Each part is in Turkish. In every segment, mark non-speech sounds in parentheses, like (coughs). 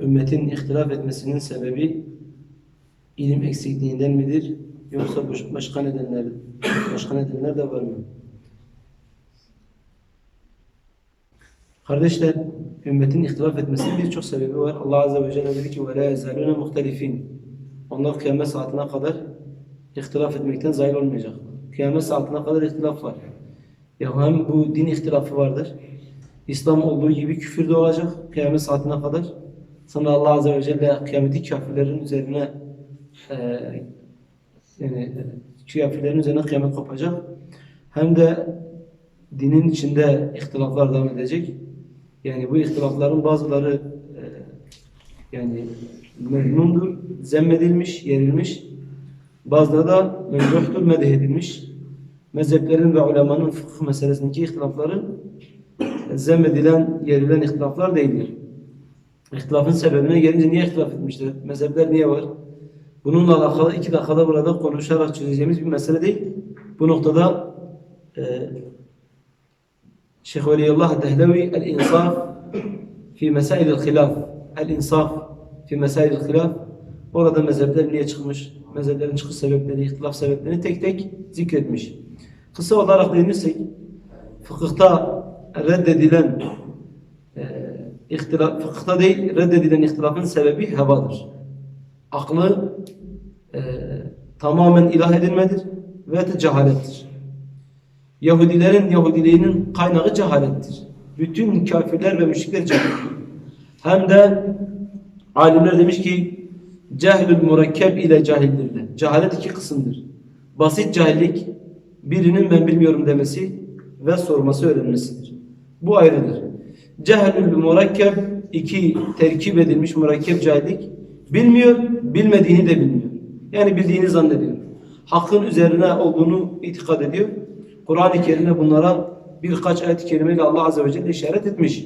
ümmetin ihtilaf etmesinin sebebi ilim eksikliğinden midir? Yoksa baş- başka nedenler, başka nedenler de var mı? Kardeşler, ümmetin ihtilaf etmesinin birçok sebebi var. Allah Azze ve Celle dedi ki وَلَا يَزَالُونَ مُخْتَلِفِينَ Onlar kıyamet saatine kadar ihtilaf etmekten zahil olmayacak. Kıyamet saatine kadar ihtilaf var. Ya hem bu din ihtilafı vardır. İslam olduğu gibi küfür de olacak kıyamet saatine kadar. Sonra Allah Azze ve Celle kıyameti kafirlerin üzerine e, yani e, kafirlerin üzerine kıyamet kopacak. Hem de dinin içinde ihtilaflar devam edecek. Yani bu ihtilafların bazıları e, yani memnundur, zemmedilmiş, yerilmiş. Bazıları da memduhtur, medih edilmiş. Mezheplerin ve ulemanın fıkıh meselesindeki ihtilafları zemmedilen, yerilen ihtilaflar değildir. İhtilafın sebebine gelince niye ihtilaf etmişler? Mezhepler niye var? Bununla alakalı iki dakikada burada konuşarak çözeceğimiz bir mesele değil. Bu noktada e, Şeyh Veliyullah Dehlevi El-İnsaf fi Mesail el-Hilaf El-İnsaf fi Mesail el-Hilaf Orada mezhepler niye çıkmış? Mezheplerin çıkış sebepleri, ihtilaf sebeplerini tek tek zikretmiş. Kısa olarak değinirsek fıkıhta reddedilen ihtilaf, fıkıhta değil reddedilen ihtilafın sebebi hevadır. Aklı e, tamamen ilah edilmedir ve de cehalettir. Yahudilerin Yahudiliğinin kaynağı cehalettir. Bütün kafirler ve müşrikler cahil. Hem de alimler demiş ki cehlül mürekkep ile cahildirler. Cehalet iki kısımdır. Basit cahillik birinin ben bilmiyorum demesi ve sorması öğrenmesidir. Bu ayrıdır. Cehlül mürekkep iki terkip edilmiş mürekkep cahillik bilmiyor, bilmediğini de bilmiyor. Yani bildiğini zannediyor. Hakkın üzerine olduğunu itikad ediyor. Kur'an-ı Kerim'de bunlara birkaç ayet-i kerimeyle Allah Azze ve Celle işaret etmiş.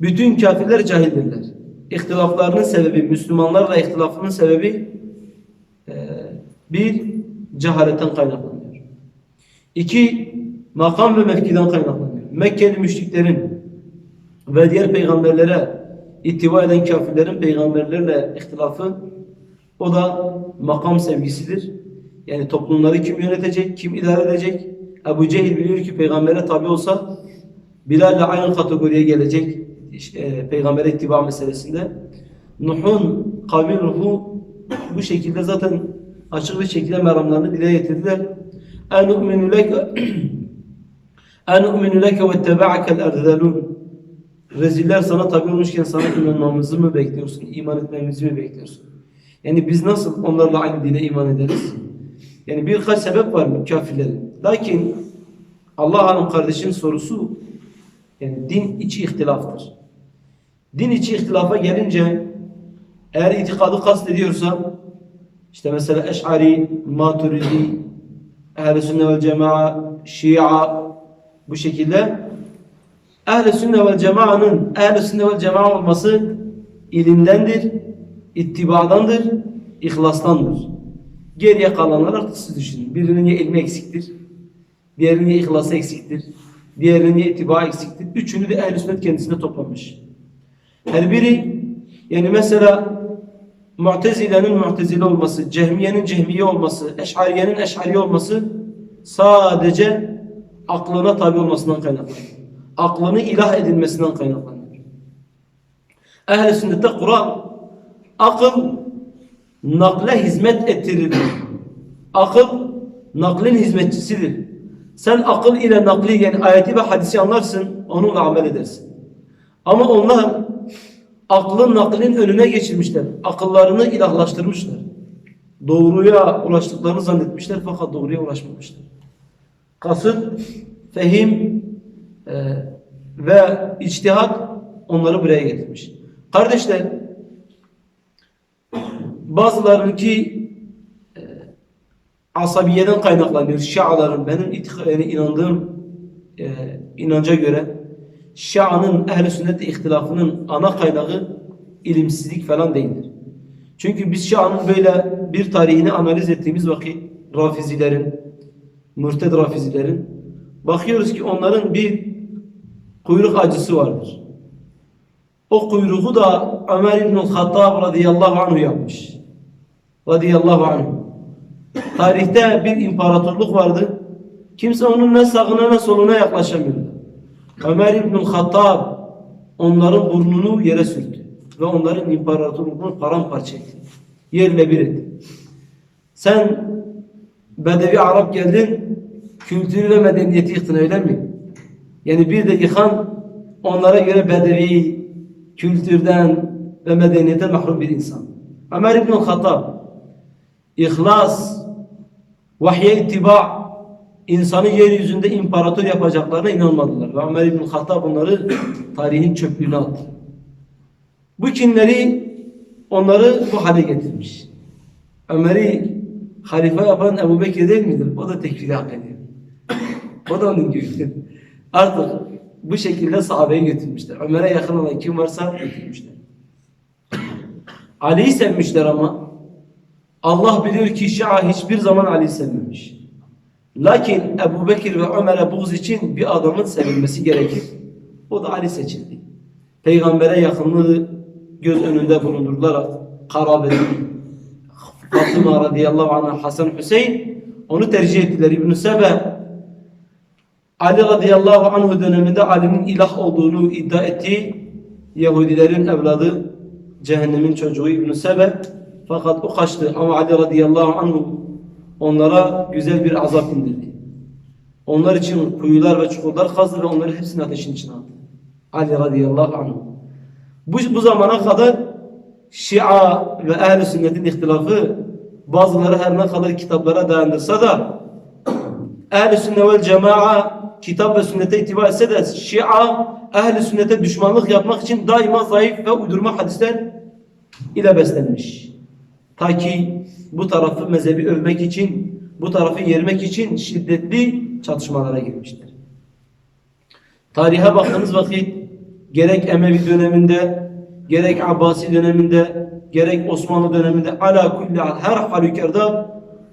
Bütün kafirler cahildirler. İhtilaflarının sebebi, Müslümanlarla ihtilafının sebebi e, bir, cehaletten kaynaklanıyor. İki, makam ve mevkiden kaynaklanıyor. Mekkeli müşriklerin ve diğer peygamberlere ittiva eden kafirlerin peygamberlerle ihtilafı o da makam sevgisidir. Yani toplumları kim yönetecek, kim idare edecek? Ebu Cehil biliyor ki peygambere tabi olsa Bilal'le aynı kategoriye gelecek e, peygambere ittiba meselesinde. Nuh'un kavmi Nuh'u bu şekilde zaten açık bir şekilde meramlarını dile getirdiler. En u'minu leke (clears throat) en u'minu leke ve tebe'akel erdelun Reziller sana tabi olmuşken sana inanmamızı mı bekliyorsun? iman etmemizi mi bekliyorsun? Yani biz nasıl onlarla aynı dine iman ederiz? Yani birkaç sebep var bu kafirlerin. Lakin Allah hanım kardeşin sorusu yani din içi ihtilaftır. Din içi ihtilafa gelince eğer itikadı kastediyorsa işte mesela Eş'ari, Maturidi, Ehl-i Sünne vel Cema'a, Şia bu şekilde Ehl-i Sünne vel Cema'nın Ehl-i Sünne vel Cema'a olması ilimdendir, ittibadandır, ihlastandır. Geriye kalanlar artık siz düşünün. Birinin ya ilmi eksiktir, diğerinin ya ihlası eksiktir, diğerinin ya ittiba eksiktir. Üçünü de ehl-i sünnet kendisine toplamış. Her biri yani mesela Mu'tezile'nin Mu'tezile olması, Cehmiye'nin Cehmiye olması, Eş'ariye'nin Eş'ari olması sadece aklına tabi olmasından kaynaklanıyor. Aklını ilah edilmesinden kaynaklanıyor. Ehl-i sünnette Kur'an akıl nakle hizmet ettirir. Akıl naklin hizmetçisidir. Sen akıl ile nakli yani ayeti ve hadisi anlarsın, onunla amel edersin. Ama onlar aklın naklin önüne geçirmişler. Akıllarını ilahlaştırmışlar. Doğruya ulaştıklarını zannetmişler fakat doğruya ulaşmamışlar. Kasıt, fehim e, ve içtihat onları buraya getirmiş. Kardeşler, bazılarınki e, asabiyeden kaynaklanıyor. Şiaların benim yani inandığım e, inanca göre Şia'nın ehl-i sünnet ihtilafının ana kaynağı ilimsizlik falan değildir. Çünkü biz Şia'nın böyle bir tarihini analiz ettiğimiz vakit Rafizilerin, mürted Rafizilerin bakıyoruz ki onların bir kuyruk acısı vardır. O kuyruğu da Ömer İbn-i Hattab radıyallahu anhu yapmış. Radıyallahu anhu. Tarihte bir imparatorluk vardı. Kimse onun ne sağına ne soluna yaklaşamıyordu. Ömer İbn-i Hattab onların burnunu yere sürdü. Ve onların imparatorluğunu paramparça etti. Yerle bir etti. Sen Bedevi Arap geldin, kültürü ve medeniyeti yıktın öyle mi? Yani bir de yıkan onlara göre Bedevi, kültürden ve medeniyetten mahrum bir insan. Ömer İbn-i Hattab, ihlas, vahye ittiba, insanı yeryüzünde imparator yapacaklarına inanmadılar. Ve Ömer İbn-i Hattab onları (coughs) tarihin çöplüğüne attı. Bu kinleri onları bu hale getirmiş. Ömer'i halife yapan Ebu Bekir değil midir? O da tekfiri hak ediyor. (coughs) o da onun gibidir. Artık bu şekilde sahabeyi götürmüşler. Ömer'e yakın olan kim varsa götürmüşler. Ali'yi sevmişler ama Allah biliyor ki Şia hiçbir zaman Ali'yi sevmemiş. Lakin Ebu Bekir ve Ömer'e buğz için bir adamın sevilmesi gerekir. O da Ali seçildi. Peygamber'e yakınlığı göz önünde bulundurularak karabeti Fatıma radıyallahu anh'a Hasan Hüseyin onu tercih ettiler. İbn-i Sebe Ali radıyallahu anhu döneminde Ali'nin ilah olduğunu iddia ettiği Yahudilerin evladı cehennemin çocuğu İbn-i Sebe fakat o kaçtı ama Ali radıyallahu anhu onlara güzel bir azap indirdi. Onlar için kuyular ve çukurlar kazdı ve onları hepsini ateşin içine attı. Ali radıyallahu anhu. Bu, bu zamana kadar Şia ve ehl sünnetin ihtilafı bazıları her ne kadar kitaplara dayandırsa da (clears throat) ehl sünnet vel cema'a kitap ve sünnete itibar etse de Şia ehl sünnete düşmanlık yapmak için daima zayıf ve uydurma hadisler ile beslenmiş. Ta ki bu tarafı mezhebi övmek için, bu tarafı yermek için şiddetli çatışmalara girmişler. Tarihe baktığınız vakit gerek Emevi döneminde, gerek Abbasi döneminde, gerek Osmanlı döneminde ala kulli her halükarda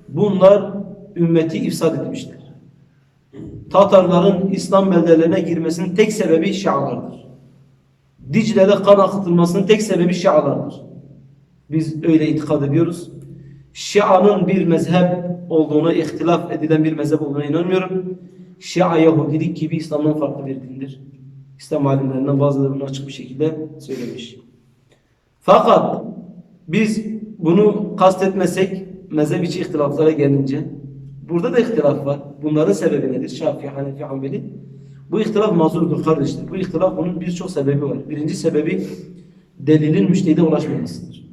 bunlar ümmeti ifsad etmişler. Tatarların İslam beldelerine girmesinin tek sebebi Şialardır. Dicle'de kan akıtılmasının tek sebebi Şialardır. Biz öyle itikad ediyoruz. Şia'nın bir mezhep olduğuna, ihtilaf edilen bir mezhep olduğuna inanmıyorum. Şia Yahudilik gibi İslam'dan farklı bir dindir. İslam alimlerinden bazıları bunu açık bir şekilde söylemiş. Fakat biz bunu kastetmesek mezhep içi ihtilaflara gelince burada da ihtilaf var. Bunların sebebi nedir? Şafii, Hanefi, Hanbeli. Bu ihtilaf mazurdur kardeşler. Bu ihtilaf bunun birçok sebebi var. Birinci sebebi delilin müştehide ulaşmamasıdır.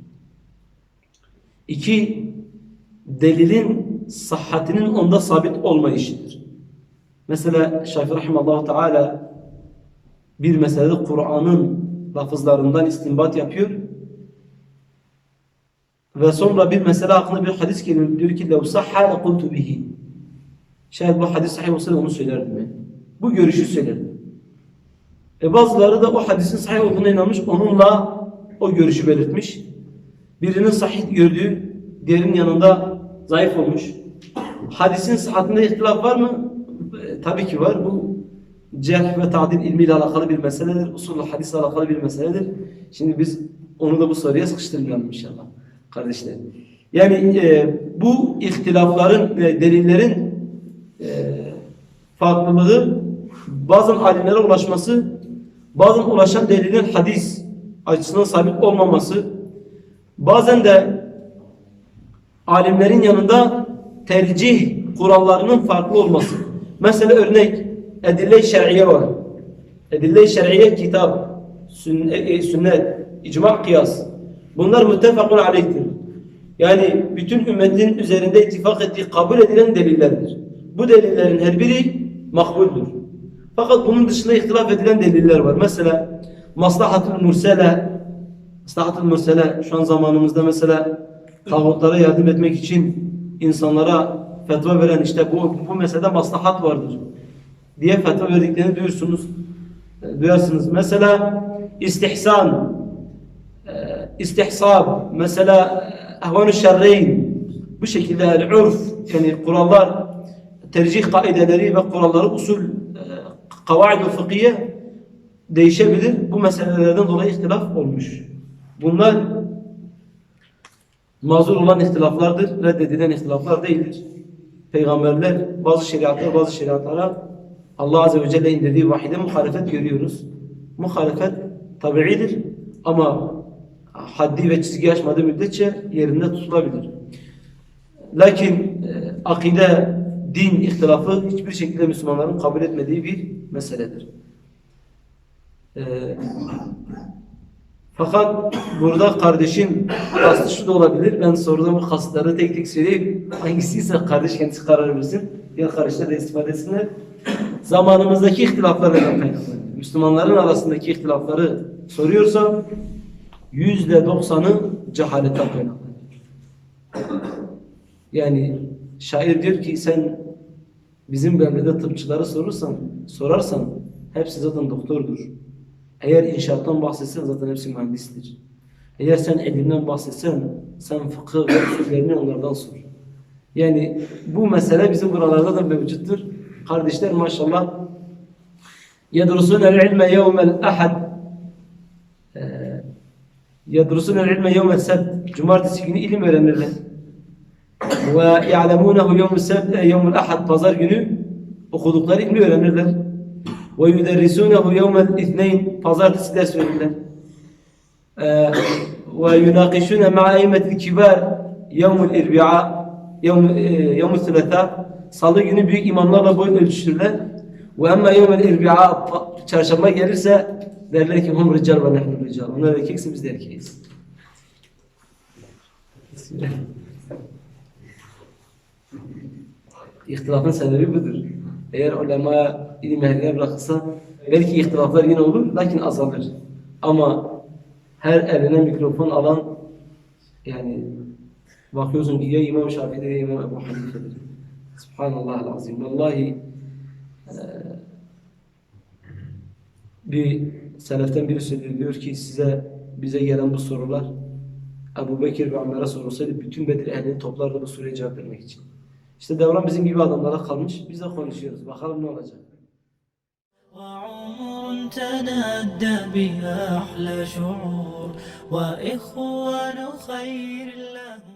İki, delilin sıhhatinin onda sabit olmayışıdır. Mesela Şafii Rahimallahu Teala bir meselede Kur'an'ın lafızlarından istinbat yapıyor ve sonra bir mesele hakkında bir hadis geliyor diyor ki لَوْ صَحَّ لَقُلْتُ بِهِ Şayet bu hadis sahih olsaydı onu söylerdim ben. Bu görüşü söylerdim. E bazıları da o hadisin sahih olduğuna inanmış, onunla o görüşü belirtmiş. Birinin sahih gördüğü, diğerinin yanında zayıf olmuş. Hadisin sıhhatinde ihtilaf var mı? E, tabii ki var. Bu cerh ve tadil ilmiyle alakalı bir meseledir. Usul hadisle alakalı bir meseledir. Şimdi biz onu da bu soruya sıkıştırmayalım inşallah kardeşler. Yani e, bu ihtilafların, e, delillerin e, farklılığı bazen alimlere ulaşması, bazen ulaşan delilin hadis açısından sabit olmaması, bazen de alimlerin yanında tercih kurallarının farklı olması. Mesela örnek edille-i şer'iye var. Edille-i şer'iye kitap, sünnet, e, sünnet, icma, kıyas. Bunlar müttefakun aleyhtir. Yani bütün ümmetin üzerinde ittifak ettiği kabul edilen delillerdir. Bu delillerin her biri makbuldür. Fakat bunun dışında ihtilaf edilen deliller var. Mesela maslahatul mursele maslahatul mursele şu an zamanımızda mesela tağutlara yardım etmek için insanlara fetva veren işte bu, bu meselede maslahat vardır diye fetva verdiklerini duyursunuz. Duyarsınız. Mesela istihsan e, istihsab mesela ehvan-ı şerreyn bu şekilde yani urf yani kurallar tercih kaideleri ve kuralları usul kavaid-i fıkhiye değişebilir. Bu meselelerden dolayı ihtilaf olmuş. Bunlar mazur olan ihtilaflardır, reddedilen ihtilaflar değildir. Peygamberler bazı şeriatlar, bazı şeriatlara Allah Azze ve Celle indirdiği vahide muhalefet görüyoruz. Muhalefet tabiidir ama haddi ve çizgi aşmadığı müddetçe yerinde tutulabilir. Lakin e, akide, din ihtilafı hiçbir şekilde Müslümanların kabul etmediği bir meseledir. E, fakat burada kardeşin kastı şu da olabilir. Ben soruda bu kastları tek tek söyleyeyim. Hangisiyse kardeş kendisi karar versin. Diğer kardeşler de istifade etsinler. Zamanımızdaki ihtilaflar neden kaynaklanıyor? Müslümanların arasındaki ihtilafları soruyorsam yüzde doksanı cehaletten kaynaklanıyor. Yani şair diyor ki sen bizim beldede tıpçıları sorursan, sorarsan hepsi zaten doktordur. Eğer inşaattan bahsetsen zaten hepsi mühendistir. Eğer sen ilimden bahsetsen sen fıkıh ve usullerini onlardan sor. Yani bu mesele bizim buralarda da mevcuttur. Kardeşler maşallah يدرسون العلم يوم الأحد yadrusunel ilme yevme sed. Cumartesi günü ilim öğrenirler. Ve ya'lemunehu yevme sed e, yevmul ahad. Pazar günü okudukları ilmi öğrenirler. Ve yüderrisunehu yevmel ithneyn. Pazartesi ders verirler. E, ve yunakişune ma'a eymetil kibar yevmul irbi'a yevmul sületa. Salı günü büyük imamlarla boy ölçüşürler. Ve emme yevmel irbi'a çarşamba gelirse derler ki hum rical ve nehnu rical. Onlar erkekse biz de erkeğiz. İhtilafın sebebi budur. Eğer ulema ilim ehline bırakılsa belki ihtilaflar yine olur lakin azalır. Ama her eline mikrofon alan yani bakıyorsun ki ya İmam Şafii'de ya İmam Ebu Hanife'dir. Subhanallah azim. Vallahi eee, bir seleften biri söylüyor diyor ki size bize gelen bu sorular Ebu Bekir ve Ömer'e sorulsaydı bütün Bedir ehlini toplardı bu soruya cevap vermek için. İşte devran bizim gibi adamlara kalmış. Biz de konuşuyoruz. Bakalım ne olacak. وعمر تنادى بها أحلى شعور وإخوان خير الله